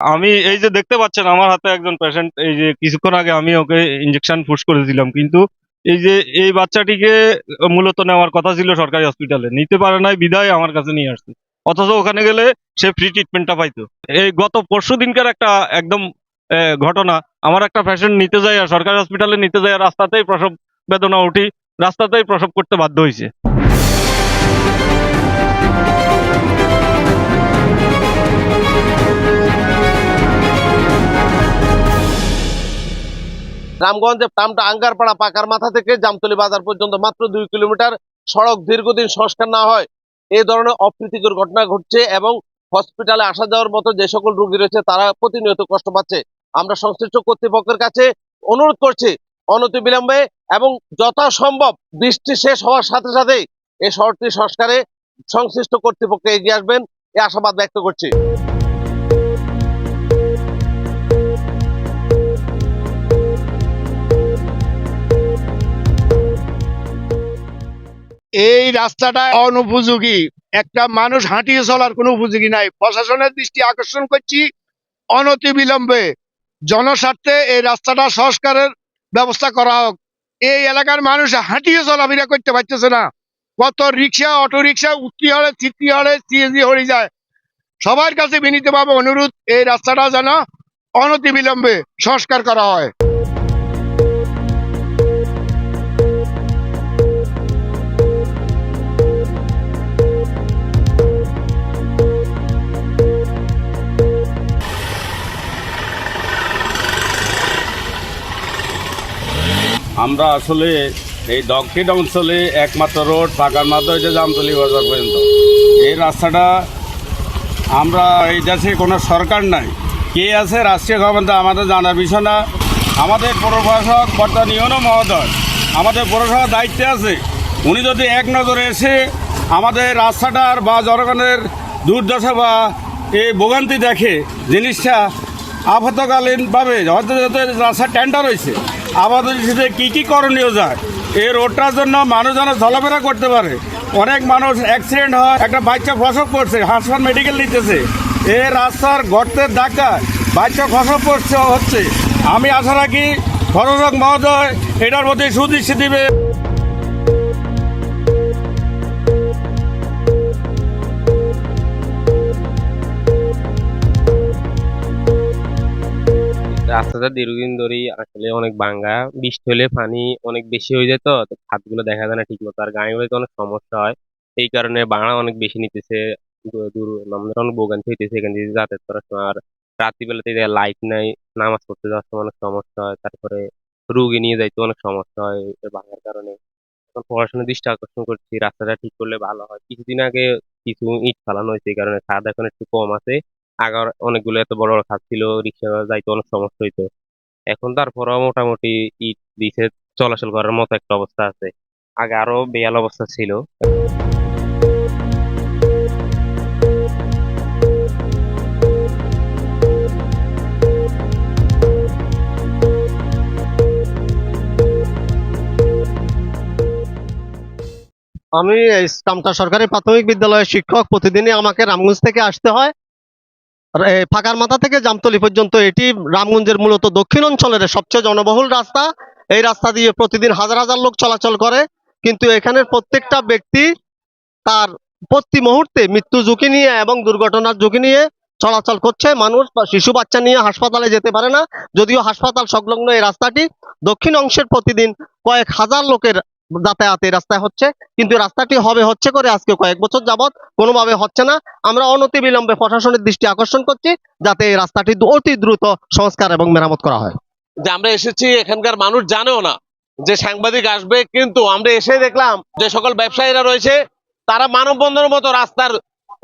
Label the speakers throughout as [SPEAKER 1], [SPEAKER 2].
[SPEAKER 1] আমি এই যে দেখতে পাচ্ছেন, আমার হাতে একজন পেশেন্ট এই যে কিছুক্ষণ আগে আমি ওকে ইঞ্জেকশন পুশ করেছিলাম কিন্তু এই যে এই বাচ্চাটিকে মূলত নেওয়ার কথা ছিল সরকারি হসপিটালে নিতে পারে নাই, বিদায় আমার কাছে নিয়ে আসছে। অথচ ওখানে গেলে সে ফ্রি ট্রিটমেন্টটা পাইতো। এই গত পরশু দিনকার একটা একদম ঘটনা। আমার একটা পেশেন্ট নিতে যায় আর সরকারি হসপিটালে নিতে যায়, রাস্তাতেই প্রসব বেদনা উঠি, রাস্তাতেই প্রসব করতে বাধ্য হয়েছে
[SPEAKER 2] রামগঞ্জে টামটা আঙ্গারপাড়া পাকার মাথা থেকে জামতলি বাজার পর্যন্ত মাত্র দুই কিলোমিটার। সড়ক দীর্ঘদিন সংস্কার না হয় এই ধরনের অপ্রীতিকর ঘটনা ঘটছে এবং হসপিটালে আসা যাওয়ার মতো যে সকল রোগী রয়েছে, তারা প্রতিনিয়ত কষ্ট পাচ্ছে। আমরা সংশ্লিষ্ট কর্তৃপক্ষের কাছে অনুরোধ করছি, অনতি বিলম্বে এবং যথাসম্ভব বৃষ্টি শেষ হওয়ার সাথে সাথেই এই শহরটি সংস্কারে সংশ্লিষ্ট কর্তৃপক্ষ এগিয়ে আসবেন। এ আশাবাদ ব্যক্ত করছি।
[SPEAKER 3] এই রাস্তাটা অনুপযোগী। একটা মানুষ হাঁটিয়ে চলার কোনো উপযোগী নাই। প্রশাসনের দৃষ্টি আকর্ষণ করছি অনতি বিলম্বে জনস্বার্থে এই রাস্তাটা সংস্কারের ব্যবস্থা করা হোক। এই এলাকার মানুষ হাঁটিয়ে চলাফেরা করতে পারতেছে না। কত রিক্সা অটো রিক্সা উঠতি হলে চিত্তি হলে সিএনজি হয়ে যায়। সবার কাছে বিনীতভাবে অনুরোধ, এই রাস্তাটা যেন অনতি বিলম্বে সংস্কার করা হয়।
[SPEAKER 4] আমরা আসলে এই দক্ষিণ অঞ্চলে একমাত্র রোড পাকার মাধ্যমে হচ্ছে জামতলি বাজার পর্যন্ত। এই রাস্তাটা আমরা এই দেশে কোনো সরকার নাই। কে আছে রাষ্ট্রীয় ক্ষমতা আমাদের জানার বিষয় না। আমাদের প্রশাসক বর্তমান ইউনো মহোদয়, আমাদের প্রশাসক দায়িত্বে আছে। উনি যদি এক নজরে এসে আমাদের রাস্তাটার বা জনগণের দুর্দশা বা এই ভোগান্তি দেখে, জিনিসটা আপাতকালীনভাবে হয়তো যাতে রাস্তা টেন্ডার হয়েছে আমাদের সাথে কী কী করণীয় যায়? এই রোডটার জন্য মানুষ যেন চলাফেরা করতে পারে। অনেক মানুষ অ্যাক্সিডেন্ট হয়, একটা বাচ্চা প্রসব করছে হাসপাতাল মেডিকেল নিতেছে। এ রাস্তার গর্তের ধাক্কা বাচ্চা প্রসব করছে হচ্ছে। আমি আশা রাখি প্রশাসক মহোদয় এটার প্রতি সুদৃষ্টি দিবে।
[SPEAKER 5] রাস্তাটা দীর্ঘদিন ধরেই আসলে অনেক ভাঙ্গা। বৃষ্টি হলে পানি অনেক বেশি হয়ে যায় তো তো খাতগুলো দেখা যায় না ঠিক মতো আর গাড়িগুলোতে অনেক সমস্যা হয়। এই কারণে ভাড়া অনেক বেশি নিতেছে। দূর- দূর আমাদের অনেক ভোগান্তি হইতেছে এখান দিয়ে যাতায়াত করার সময়। আর রাত্রিবেলাতে লাইট নাই, নামাজ পড়তে যাওয়ার সময় অনেক সমস্যা হয়। তারপরে রুগী নিয়ে যাইতে অনেক সমস্যা হয় ভাঙার কারণে। এখন পড়াশোনার দৃষ্টি আকর্ষণ করছি, রাস্তাটা ঠিক করলে ভালো হয়। কিছুদিন আগে কিছু ইট ফালানো হয়েছে, এই কারণে খাদ এখন একটু কম আছে। আগার অনেকগুলো এত বড় বড় খাত ছিল, রিক্সা যাইতে অনেক সমস্যা হইতো। এখন তারপরেও মোটামুটি ইট দিছে চলাচল করার মতো একটা অবস্থা আছে। আগে আরও বেয়াল অবস্থা ছিল।
[SPEAKER 2] আমি কামতা সরকারি প্রাথমিক বিদ্যালয়ের শিক্ষক, প্রতিদিনই আমাকে রামগঞ্জ থেকে আসতে হয়। ফাঁকার মাথা থেকে জামতলি পর্যন্ত এটি রামগঞ্জের মূলত দক্ষিণ অঞ্চলের সবচেয়ে জনবহুল রাস্তা। এই রাস্তা দিয়ে প্রতিদিন হাজার হাজার লোক চলাচল করে। কিন্তু এখানের প্রত্যেকটা ব্যক্তি তার প্রতি মুহূর্তে মৃত্যু ঝুঁকি নিয়ে এবং দুর্ঘটনার ঝুঁকি নিয়ে চলাচল করছে। মানুষ বা শিশু বাচ্চা নিয়ে হাসপাতালে যেতে পারে না। যদিও হাসপাতাল সংলগ্ন এই রাস্তাটি দক্ষিণ অংশের প্রতিদিন কয়েক হাজার লোকের যাতায়াত এই রাস্তায় হচ্ছে। কিন্তু রাস্তাটি হবে হচ্ছে করে আজকে কয়েক বছর যাবৎ কোনোভাবে হচ্ছে না। আমরা অনতি বিলম্বে প্রশাসনের দৃষ্টি আকর্ষণ করছি যাতে এই রাস্তাটি অতি দ্রুত সংস্কার এবং মেরামত করা হয়। যে আমরা এসেছি এখানকার মানুষ জানেও না যে সাংবাদিক আসবে কিন্তু আমরা এসে দেখলাম যে সকল ব্যবসায়ীরা রয়েছে তারা মানববন্ধনের মতো রাস্তার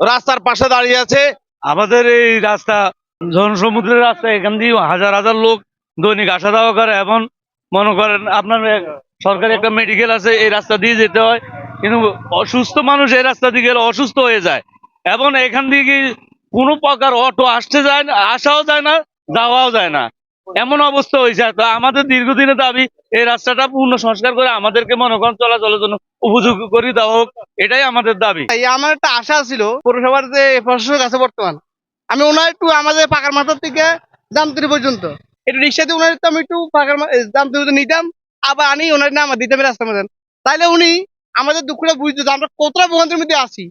[SPEAKER 2] রাস্তার পাশে দাঁড়িয়ে আছে।
[SPEAKER 1] আমাদের এই রাস্তা জনসমুদ্রের রাস্তা এখান দিয়ে হাজার হাজার লোক দৈনিক আসা যাওয়া করে। এবং মনে করেন আপনার সরকারি একটা মেডিকেল আছে, এই রাস্তা দিয়ে যেতে হয়, কিন্তু অসুস্থ মানুষ এই রাস্তা দিয়ে গেলে অসুস্থ হয়ে যায়। এবং এখান দিয়ে কি কোনো প্রকার অটো আসতে যায় না, আসাও যায় না, যাওয়াও যায় না। এমন অবস্থা হয়েছে। তো আমাদের দীর্ঘদিনের দাবি, এই রাস্তাটা পূর্ণ সংস্কার করে আমাদেরকে মনে করেন চলাচলের জন্য উপযোগী করে দেওয়া হোক, এটাই আমাদের দাবি।
[SPEAKER 6] আমার একটা আশা ছিল, পৌরসভার যে প্রশাসক আছে বর্তমান, আমি ওনার একটু আমাদের পাকার মাথার থেকে জামতলি পর্যন্ত। একটু রিক্সাতে ওনার তো আমি একটু ফাঁকার দাম দুটো নিতাম, আবার আনি, ওনার নাম দিতাম রাস্তার মধ্যে। তাইলে উনি আমাদের দুঃখটা বুঝতো আমরা কতটা ভোগান্তির মধ্যে আছি।